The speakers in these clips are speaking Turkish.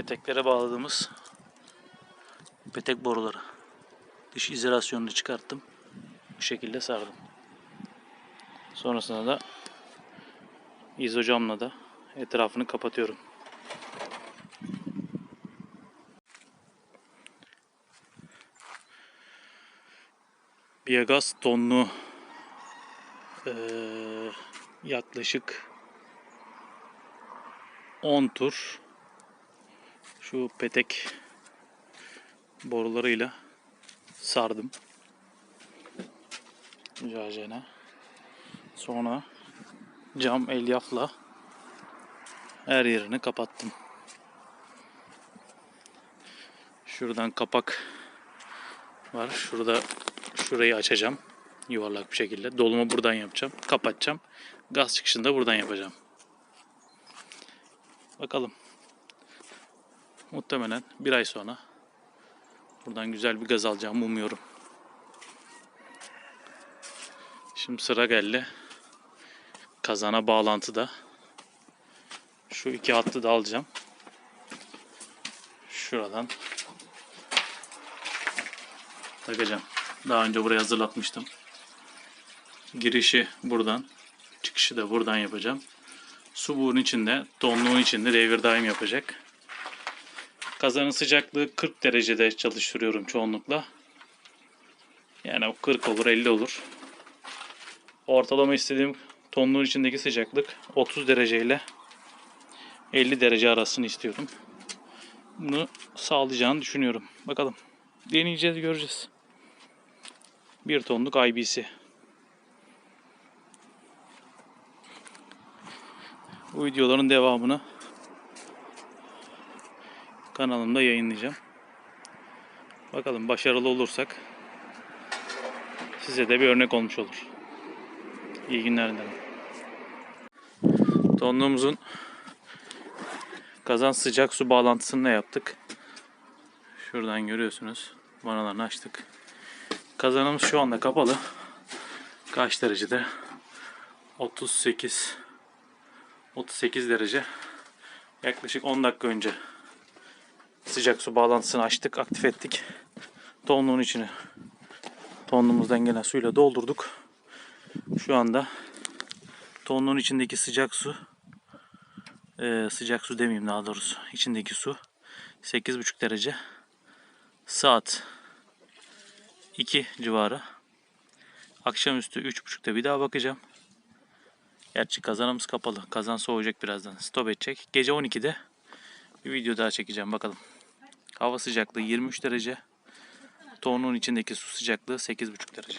peteklere bağladığımız petek boruları. Dış izolasyonunu çıkarttım. Bu şekilde sardım. Sonrasında da izocamla da etrafını kapatıyorum. Biyagaz tonlu eee, yaklaşık 10 tur şu petek borularıyla sardım. Güzelce. Sonra cam elyafla her yerini kapattım. Şuradan kapak var. Şurada şurayı açacağım. Yuvarlak bir şekilde. Dolumu buradan yapacağım. Kapatacağım. Gaz çıkışını da buradan yapacağım. Bakalım. Muhtemelen bir ay sonra buradan güzel bir gaz alacağımı umuyorum. Şimdi sıra geldi. Kazana bağlantıda. Şu iki hattı da alacağım. Şuradan takacağım. Daha önce buraya hazırlatmıştım. Girişi buradan, çıkışı da buradan yapacağım. Su bunun içinde, donluğun içinde devir daim yapacak. Kazanın sıcaklığı 40 derecede çalıştırıyorum çoğunlukla. Yani o 40 olur, 50 olur. Ortalama istediğim tonluğun içindeki sıcaklık 30 derece ile 50 derece arasını istiyorum. Bunu sağlayacağını düşünüyorum. Bakalım. Deneyeceğiz, göreceğiz. 1 tonluk IBC. Bu videoların devamını kanalımda yayınlayacağım. Bakalım başarılı olursak size de bir örnek olmuş olur. İyi günler dilerim. Tonluğumuzun kazan sıcak su bağlantısını da yaptık. Şuradan görüyorsunuz. Vanalarını açtık. Kazanımız şu anda kapalı. Kaç derecede? 38 38 derece. Yaklaşık 10 dakika önce sıcak su bağlantısını açtık, aktif ettik. Tonluğun içini tonluğumuzdan gelen suyla doldurduk. Şu anda tonluğun içindeki sıcak su eee, sıcak su demeyeyim daha doğrusu. içindeki su 8,5 derece. Saat 2 civarı. Akşamüstü 3.30'da bir daha bakacağım. Gerçi kazanımız kapalı. Kazan soğuyacak birazdan. Stop edecek. Gece 12'de bir video daha çekeceğim bakalım. Hava sıcaklığı 23 derece. Tonun içindeki su sıcaklığı 8,5 derece.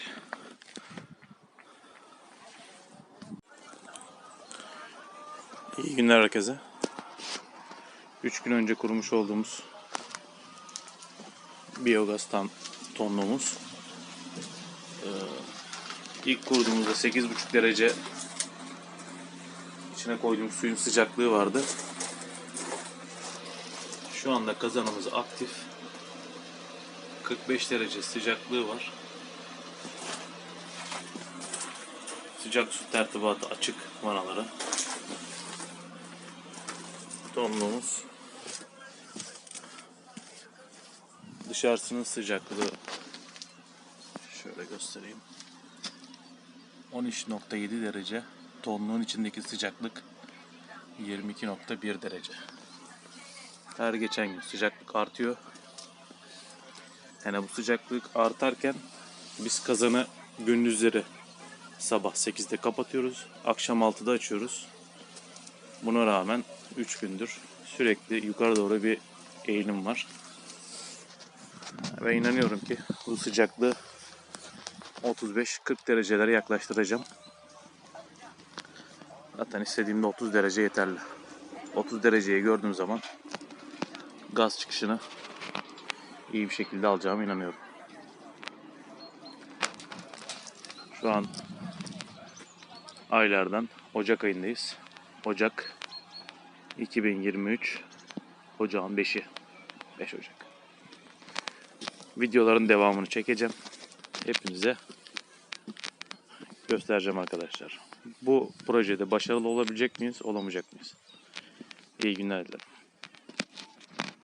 İyi günler herkese. 3 gün önce kurmuş olduğumuz biyogaz tam tonluğumuz. Ee, ilk kurduğumuzda 8,5 derece içine koyduğumuz suyun sıcaklığı vardı. Şu anda kazanımız aktif. 45 derece sıcaklığı var. Sıcak su tertibatı açık vanalara. Tonluğumuz dışarısının sıcaklığı şöyle göstereyim. 13.7 derece. Tonluğun içindeki sıcaklık 22.1 derece. Her geçen gün sıcaklık artıyor. Yani bu sıcaklık artarken biz kazanı gündüzleri sabah 8'de kapatıyoruz. Akşam 6'da açıyoruz. Buna rağmen 3 gündür sürekli yukarı doğru bir eğilim var. Ve inanıyorum ki bu sıcaklığı 35-40 derecelere yaklaştıracağım. Zaten istediğimde 30 derece yeterli. 30 dereceyi gördüğüm zaman gaz çıkışını iyi bir şekilde alacağıma inanıyorum. Şu an aylardan Ocak ayındayız. Ocak 2023 Ocağın 5'i 5 Ocak. Videoların devamını çekeceğim. Hepinize göstereceğim arkadaşlar. Bu projede başarılı olabilecek miyiz, olamayacak mıyız? İyi günler dilerim.